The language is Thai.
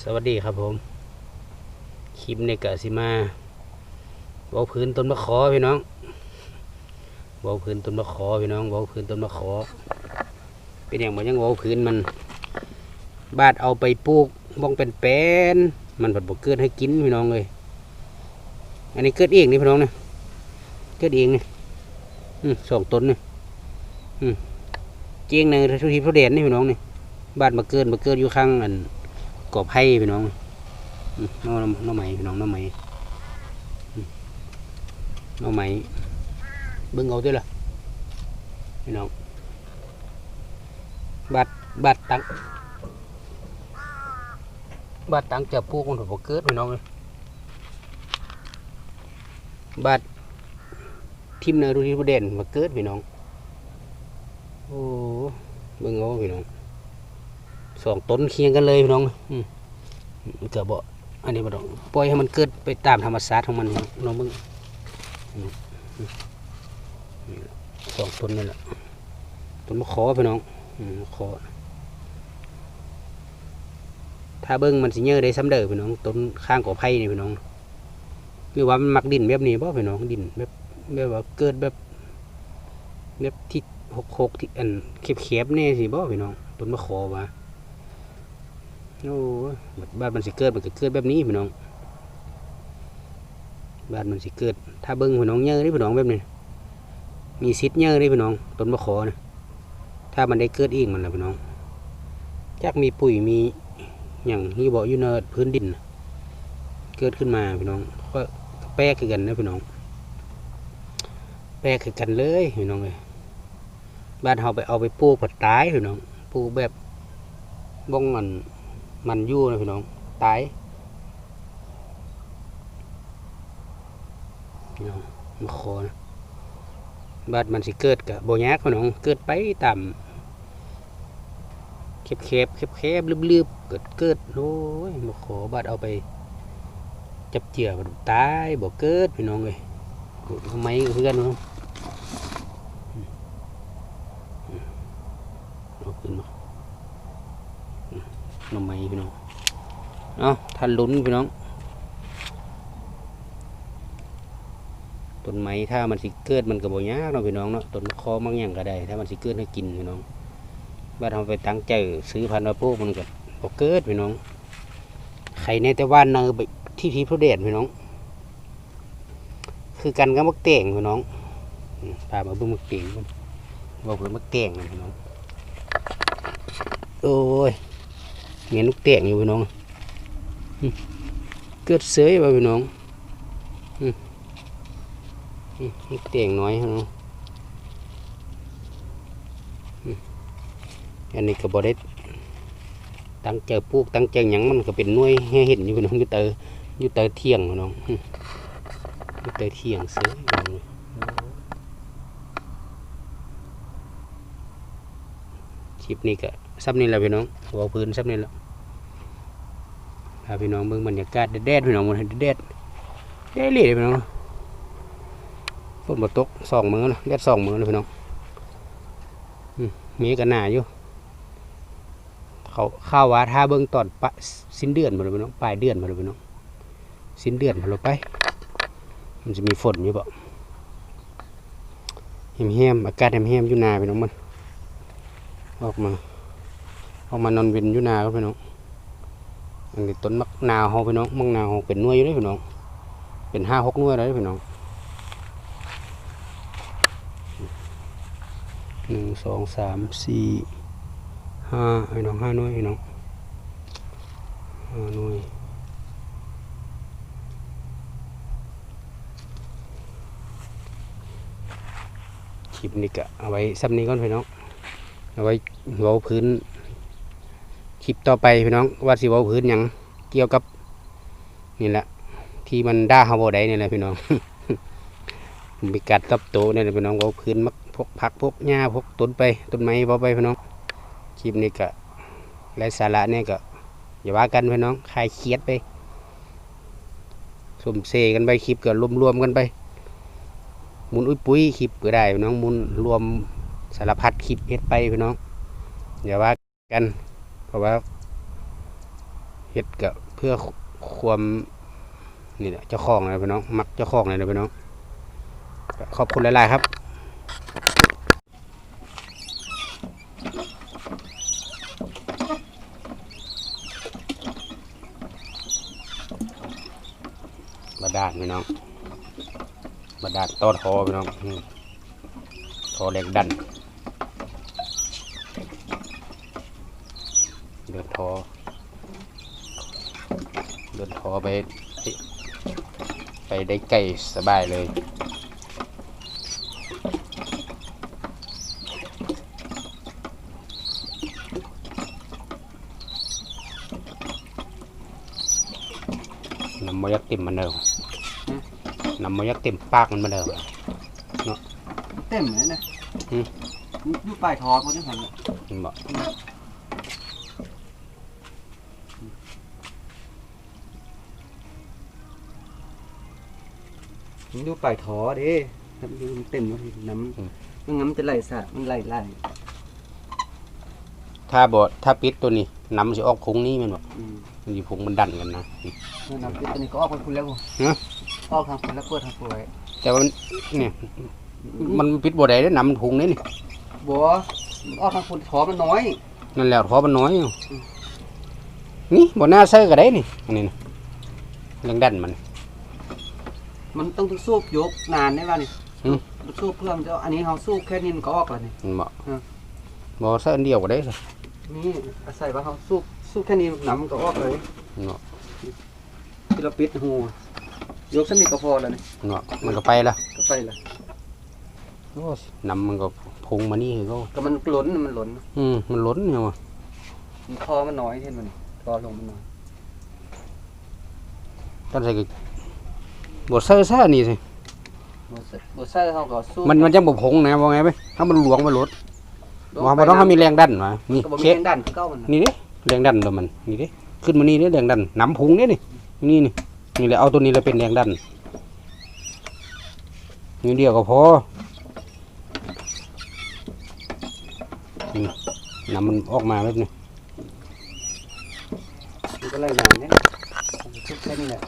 สวัสดีครับผม คลิปในกะสิมาเว้าพื้นต้นมะขอพี่น้องเว้าพื้นต้นมะขอพี่น้องเว้าพื้นต้นมะขอ เป็นอย่างมันยังเว้าพื้นมัน บาดเอาไปปลูกบ้องเป็นแป้นมันผัดบกเกิดให้กินพี่น้องเลย อันนี้เกิดเองนี่พี่น้องเนี่ยเกิดเองเนี่อืมสองต้นเนี่อืมเจียงในทุกทีทุกเด่นนี่พี่น้องเนี่ยบาดมาเกิดมาเกิดอยู่ข้างอัน กบให้พี่น้องน้องน้องไหม่พี่น้องน้องไหมอืมน้องไหม่เบิ่งเอาด้วยล่ะพี่น้องบัดบัดตังบัดตังจะปลูกมันถูกเกิดพี่น้องเลยบัดทิมเนอรูที่ประเด็นมาเกิดพี่น้องโอ้เบิ่งเอาพี่น้อง สองต้นเคียงกันเลยพี่น้องเกือบบ่อันนี้บ่ต้องปล่อยให้มันเกิดไปตามธรรมชาติของมันน้องมึงสองต้นนี่แหละต้นมะขอพี่น้องมะขอถ้าเบิ้งมันสิเยอะได้ซ้ำเด้อพี่น้องต้นข้างกอไผ่นี่พี่น้องหรือว่ามันมักดินแบบนี้บ่พี่น้องดินแบบแบบว่าเกิดแบบแบบที่หกหกที่อันเข็บๆแน่สิบ่พี่น้องต้นมะขอว่า โอ้บ้านมันสิเกิดมันก็เกิดแบบนี้พี่น้องบ้านมันสิเกิด ถ้าเบิ้งพี่น้องเยอะนี่พี่น้องแบบนี้มีซิดเยอะนี่พี่น้องต้นมะขอนะถ้ามันได้เกิดเองมันละพี่น้องจักมีปุ๋ยมีอย่างที่บอกอยู่ในพื้นดิน เกิดขึ้นมาพี่น้องก็แปรคือกันนะพี่น้อง แปรคือกันเลยพี่น้องเลยบ้านเราไปเอาไปปลูกผัดตายพี่น้องปลูกแบบบ้องมัน มันยู่นะพี่น้องตายพี่น้อนะบาดมันสิเกิดกับโบยากพี่น้องเกิดไปต่ำเข็บเข็บเข็บเข็บลืบๆเกิดเกิดโอ้ยมาขอบาดเอาไป จับเจือมันตายบ่เกิดพี่น้องเลยทำไมเพื่อนน้องเอาขึ้นมา หน่อไม้พี่น้องเนาะท่านลุ้นพี่น้องต้นไม้ถ้ามันสิเกิดมันก็บ่ยากเนาะพี่น้องเนาะต้นคอบางอย่างก็ได้ ถ้ามันสิเกิดให้กินพี่น้องบ้านเราไปตั้งใจซื้อพันธุ์มาปลูกมันก็บ่เกิดพี่น้องไข่ในแต่ว่านเนอไปที่ที่พุเดชพี่น้อง คือกันกับมักเต่งพี่น้องอืมพามาบิ่งมักเต่งบอกเพิ่นมักเต่งนะพี่น้องโอ้ย เงี้ยลูกเตียงอยู่พี่น้องเกิดเสยไปพี่น้องอืมอืมลูกเตียงน้อยพี่น้องอันนี้ก็บอได้ตั้งใจปลูกตั้งใจหยังมันก็เป็นน่วยให้เห็นอยู่พี่น้องอยู่เตออยู่เตอเที่ยงพี่น้องอยู่เตอเที่ยงเสยคลิปนี้ก็ ซับนี่แหละพี่น้องหัวพื้นซับนี่แหละพาพี่น้องเบิ่งบรรยากาศแดดพี่น้องมันแดดแดดเลยพี่น้องฝนบ่ตกสองมือนะแดดสองมือนะพี่น้องมีกันหนาอยู่เขาข้าวว่าถ้าเบิ่งตอนปะสิ้นเดือนมาเลยพี่น้องปลายเดือนมาเลยพี่น้องสิ้นเดือนมาเลยไป มันจะมีฝนอยู่บ่แห้มอากาศแห้มอยู่นาพี่น้องมันออกมา ออกมานอนเวนอยู่นาครับพี่น้องอันนี้ต้นมักนาวเฮาพี่น้องมักนาวเฮเป็นน่วยอยู่เด้อพี่น้องเป็นห้าหกน่วยแล้วเด้อพี่น้องหนึ่งสองสามสี่ห้าพี่น้องห้าน่วยพี่น้องห้าน่วยคลิปนี้ก็เอาไว้ซ้ำนี้ก่อนพี่น้องเอาไว้เว้าพื้น คลิปต่อไปพี่น้องว่าสิว้าพื้นยังเกี่ยวกับนี่แหละที่มันด่าเฮาบ่ได้นี่แหละพี่น้องมีกัดกับโตนี่แหละพี่น้องเว้าพื้นมักพกผักพกหญ้าพกต้นไปต้นไม้เว้าไปพี่น้องคลิปนี้ก็ไรสาระเนี่ยก็อย่าว่ากันพี่น้องคลายเครียดไปสมเซกันไปคลิปก็รวมๆกันไปมุนอุ้ยปุ้ยคลิปก็ได้พี่น้องมุนรวมสารพัดคลิปเฮ็ดไปพี่น้องอย่าว่ากัน ราะว่าเฮ็ดก็เพื่อความนี่แหละเจ้าของเลยพี่น้องมักเจ้าของเลยนะพี่น้องขอบคุณหลาย ๆ ครับบาดาลพี่น้องบาดาลต้นทอพี่น้องอืมทอแรงดัน เดินทอ เดินทอไป ไปได้ไกลสบายเลยน้ำมันยักติ่มมันเดิมน้ำมันยักติ่มปากมันมาเดิมเต็มเลยนะอืมอยู่ปลายทอเขาจะเห็นมันบ มันอยู่ปลายทอเด้ครับอยู่มันเต็มแล้วน้ำมันงั้นมันจะไหลสะมันไหลไหลถ้าบดถ้าปิดตัวนี้น้ำมันจะออกพุงนี้แมันบอกอืมมันจะพุงมันดันกันนะ แล้วน้ำปิดตัวนี้ก็ออกไปคุณแล้วฮะ ออกทางคุณแล้วเปิดทางคุณไว้แต่ว่ามันเนี่ยมันปิดบ่ได้เด้อน้ำมันพุงนี่นี่บัวออกทางคุณทอมันน้อย นั่นแหละทอมันน้อยอยู่นี่บ่น่าใส่ก็ได้นี่อันนี้นะแรงดันมัน มันต้องสูบยกนานได้ป่ะนี่อืมมันสูบเพื่อมันจะอันนี้เขาสูบแค่นี้มันก็ออกแล้วนี่ มันบอกอืมบ่ใส่อันเดียวก็ได้สินี่อาศัยว่าเขาสูบสูบแค่นี้น้ำมันก็ออกเลยมันบอกที่เราปิดหูยกสนิทก็พอแล้วนี่มันบอกมันก็ไปละก็ไปละโอ้ยน้ำมันก็พุงมานี่คือก็ก็มันล้นมันล้นอืมมันล้นเนี่ยว่ะมันทอมันน้อยเห็นมันทอลงมันน้อยตอนใส่ก็ บ่ใส่ซะอันนี่สิบ่ใส่บ่ใส่เขาก็สู้มันมันจังบ่พงนะว่าไงไปถ้ามันหลวงไปรถว่าบ่ต้องให้มีแรงดันวะนี่ก็บ่มีเช็คแรงดันคือเก่ามันน่ะนี่ดิแรงดันตัวมันนี่ดิขึ้นมานี่ดิแรงดันน้ำพุงนี่นี่นี่นี่นี่แหละเอาตัวนี้เลยเป็นแรงดันนี่เดียวก็พอนี่น้ำมันออกมาแบบนี้มันก็ไล่นานเนี่ยชุบแค่นี้แหละ